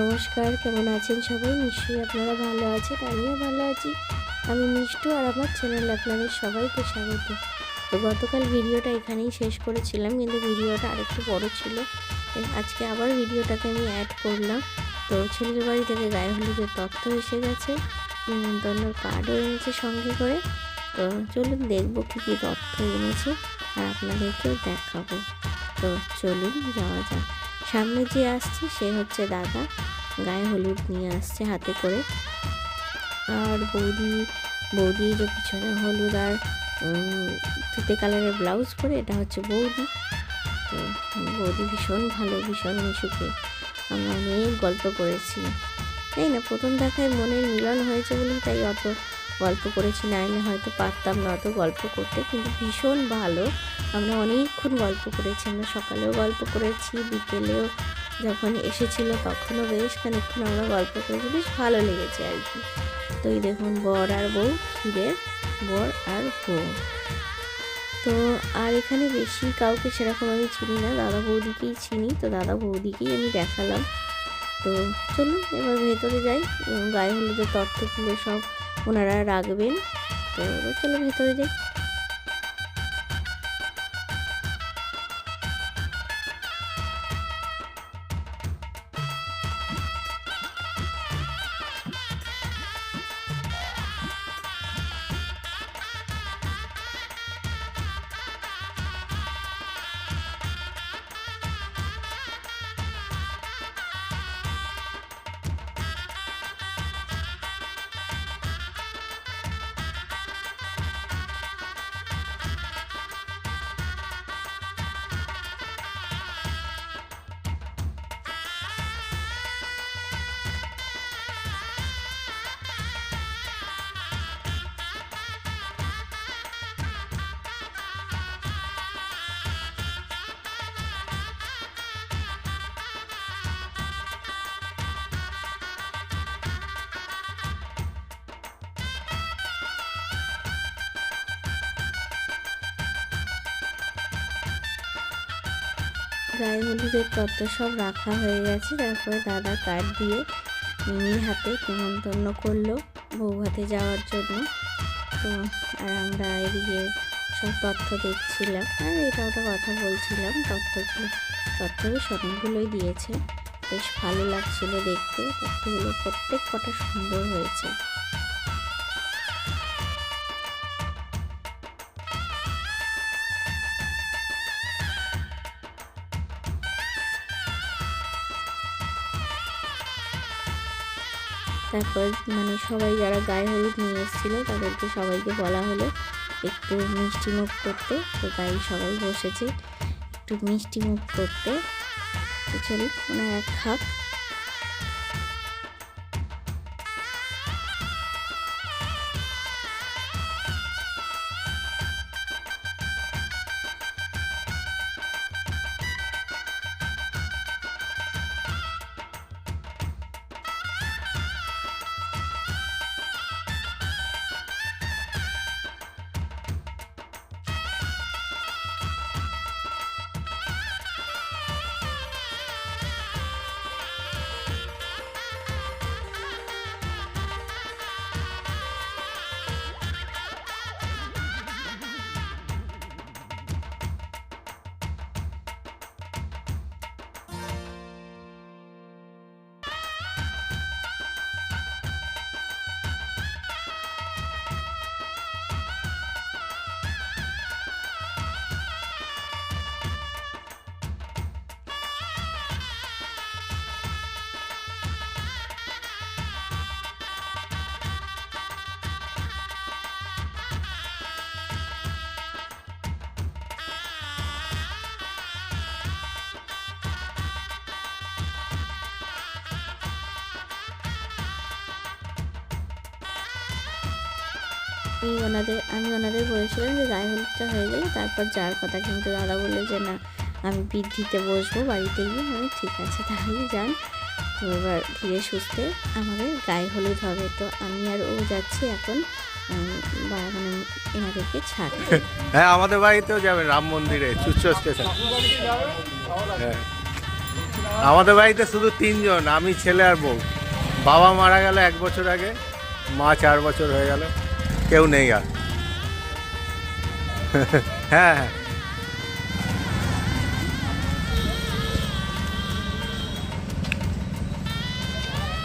নমস্কার, কেমন আছেন সবাই? নিশ্চয়ই আপনারা ভালো আছেন, আমিও ভালো আছি। আমি মিষ্টু আর আমার চ্যানেল আপনাদের সবাইকে স্বাগত। তো গতকাল ভিডিওটা এখানেই শেষ করেছিলাম, কিন্তু ভিডিওটা আরেকটু বড় ছিল। আজকে আবার ভিডিওটাকে আমি অ্যাড করলাম। তো ছেলের বাড়ি থেকে গায়ে হলুদের তথ্য এসে গেছে। নিমন্ত্রণের কার্ডও এনেছে সঙ্গে করে। তো চলুন দেখব কী কী তথ্য এনেছে, আর আপনাদেরকেও দেখাবো। তো চলুন, যাওয়া যাক। সামনে যে আসছে সে হচ্ছে দাদা। গায়ে হলুদ নিয়ে আসছে হাতে করে। আর বৌদি বৌদি যে পিছনে হলুদ আর তুতে কালারের ব্লাউজ পরে এটা হচ্ছে বৌদি। তো বৌদি ভীষণ ভালো, ভীষণ মিশুকে। আমরা অনেক গল্প করেছি। তাই না? প্রথম দেখায় মনের মিলন হয়েছে বলে তাই অত গল্প করেছি নাইলে হয়তো পারতাম না অত গল্প করতে, কিন্তু ভীষণ ভালো। আমরা অনেকক্ষণ গল্প করেছি, আমরা সকালেও গল্প করেছি, বিকেলেও যখন এসেছিল তখনও বেশ খানিকক্ষণ আমরা গল্প করেছি, বেশ ভালো লেগেছে আর কি। তো এই দেখুন, বর আর বউ ক্ষীরের বর আর বউ। তো আর এখানে বেশি কাউকে সেরকম আমি চিনি না, দাদা বৌদিকেই চিনি, তো দাদা বৌদিকেই আমি দেখালাম। তো চলুন, এবার ভেতরে যাই গায়ে হলুদের তত্ত্বগুলো সব ওনারা রাখবেন। তো এবার চলো ভেতরে যাই। গায়ে হলুদের তত্ত্ব সব রাখা হয়ে গেছে, তারপরে দাদা কার্ড দিয়ে মিনির হাতে নিমন্ত্রণ করল বউ হাতে যাওয়ার জন্য। তো, আর আমরা এদিকে সব তথ্য দেখছিলাম। আর এটা ওটা কথা বলছিলাম তথ্যগুলো তথ্য বেশ অনেকগুলোই দিয়েছে। বেশ ভালো লাগছিল দেখতে। তথ্যগুলো প্রত্যেক কটা সুন্দর হয়েছে। তারপর মানে সবাই যারা গায়ে হলুদ নিয়ে এসেছিল, তাদেরকে সবাইকে বলা হলো একটু মিষ্টি মুখ করতে। তো গায়ে সবাই বসেছে একটু মিষ্টি মুখ করতে। চলুন, ওনারা খাক আমি ওনাদের আমি ওনাদের বলেছিলাম যে গায়ে হলুদটা হয়ে গেলে তারপর যাওয়ার কথা কিন্তু দাদা বলল যে, না, আমি বৃদ্ধিতে বসবো, বাড়িতে গিয়ে আমি ঠিক আছে, তাহলে যান। তো এবার ধীরে সুস্থে আমাদের গায়ে হলুদ হবে। তো আমি আর ও যাচ্ছি এখন মানে এনাদেরকে হ্যাঁ আমাদের বাড়িতেও যাবেন, রাম মন্দিরে চুচ্চ স্টেশন। হ্যাঁ। আমাদের বাড়িতে শুধু তিনজন, আমি, ছেলে আর বউ। বাবা মারা গেল এক বছর আগে, মা চার বছর হয়ে গেল। কেউ নেই আর হ্যাঁ হ্যাঁ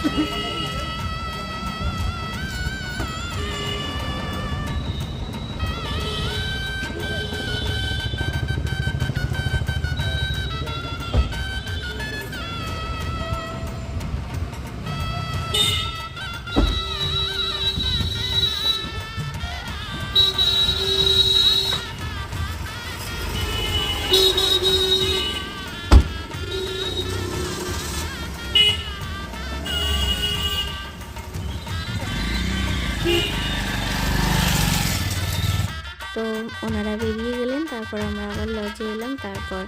তো ওনারা বেরিয়ে গেলেন, তারপর আমরা আবার লজে এলাম, তারপর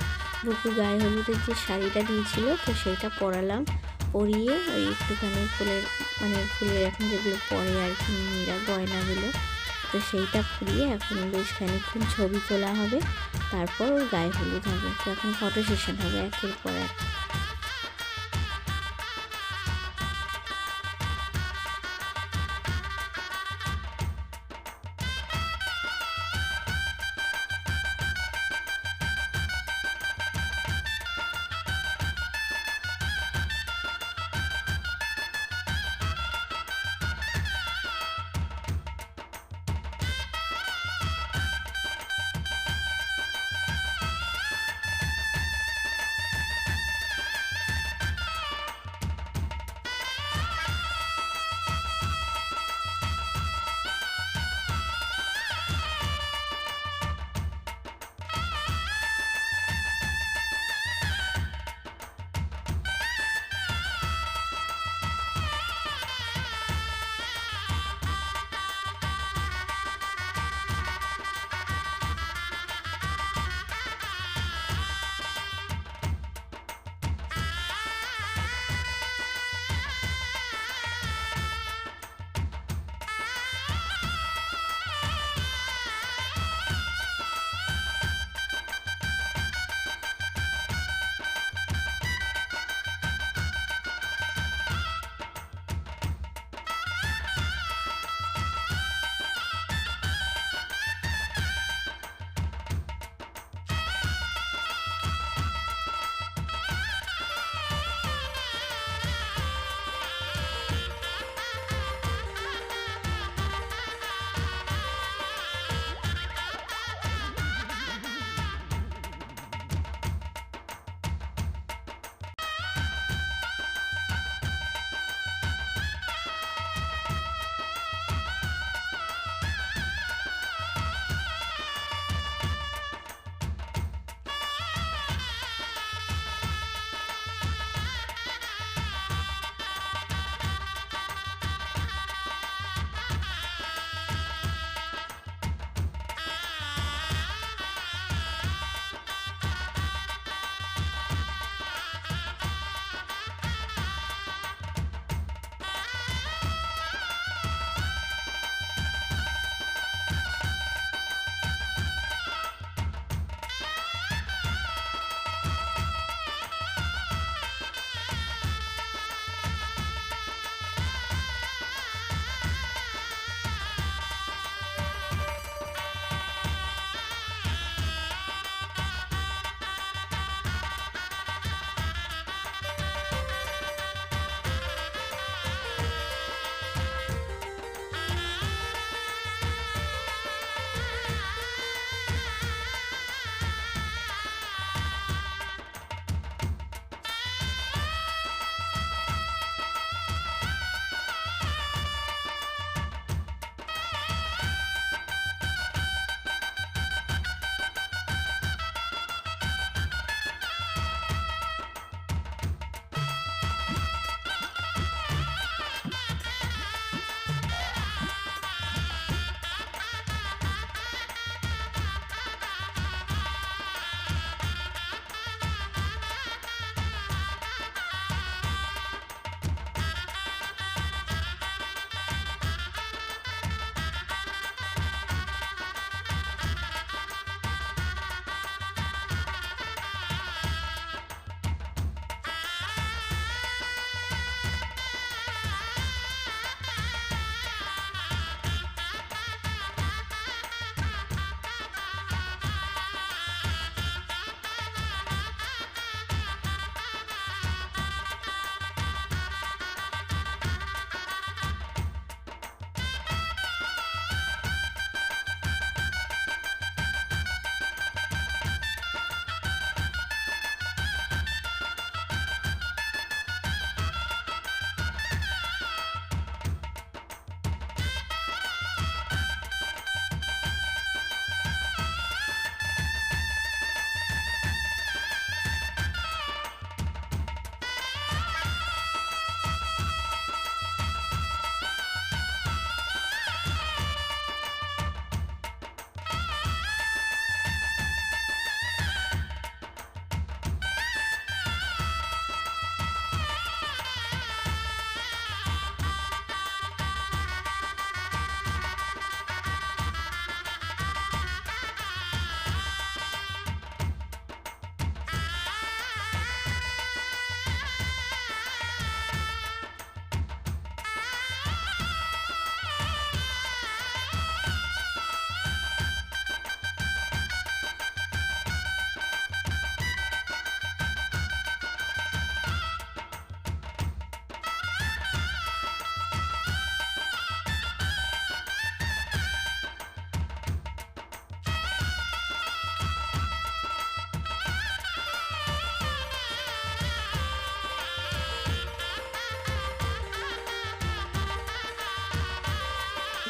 বুকু গায়ে হলুদের যে শাড়িটা দিয়েছিল, তো সেইটা পরালাম, পরিয়ে ওই একটুখানি ফুলের মানে ফুলের এখন যেগুলো পরে আর কি মেয়েরা গয়নাগুলো, তো সেইটা পরিয়ে এখন বেশ খানিক্ষণ ছবি তোলা হবে, তারপর ওর গায়ে হলুদ হবে, তো এখন ফটো সেশন হবে একের পর এক।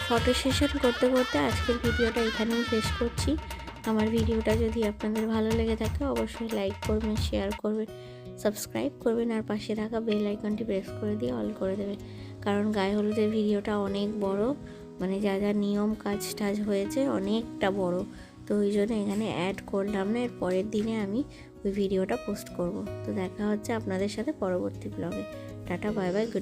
ফটো সেশন করতে করতে আজকের ভিডিওটা এখানেই শেষ করছি। আমার ভিডিওটা যদি আপনাদের ভালো লেগে থাকে, অবশ্যই লাইক করবেন শেয়ার করবেন সাবস্ক্রাইব করবেন, আর পাশে থাকা বেল আইকনটি প্রেস করে দিয়ে অল করে দেবেন। কারণ গায়ে হলুদের ভিডিওটা অনেক বড় মানে যা যা নিয়ম কাজ টাজ হয়েছে অনেকটা বড়। তো ওই জন্য এখানে অ্যাড করলাম না, এর পরের দিনে আমি ওই ভিডিওটা পোস্ট করব। তো দেখা হচ্ছে আপনাদের সাথে পরবর্তী ব্লগে টাটা বাই বাই গুড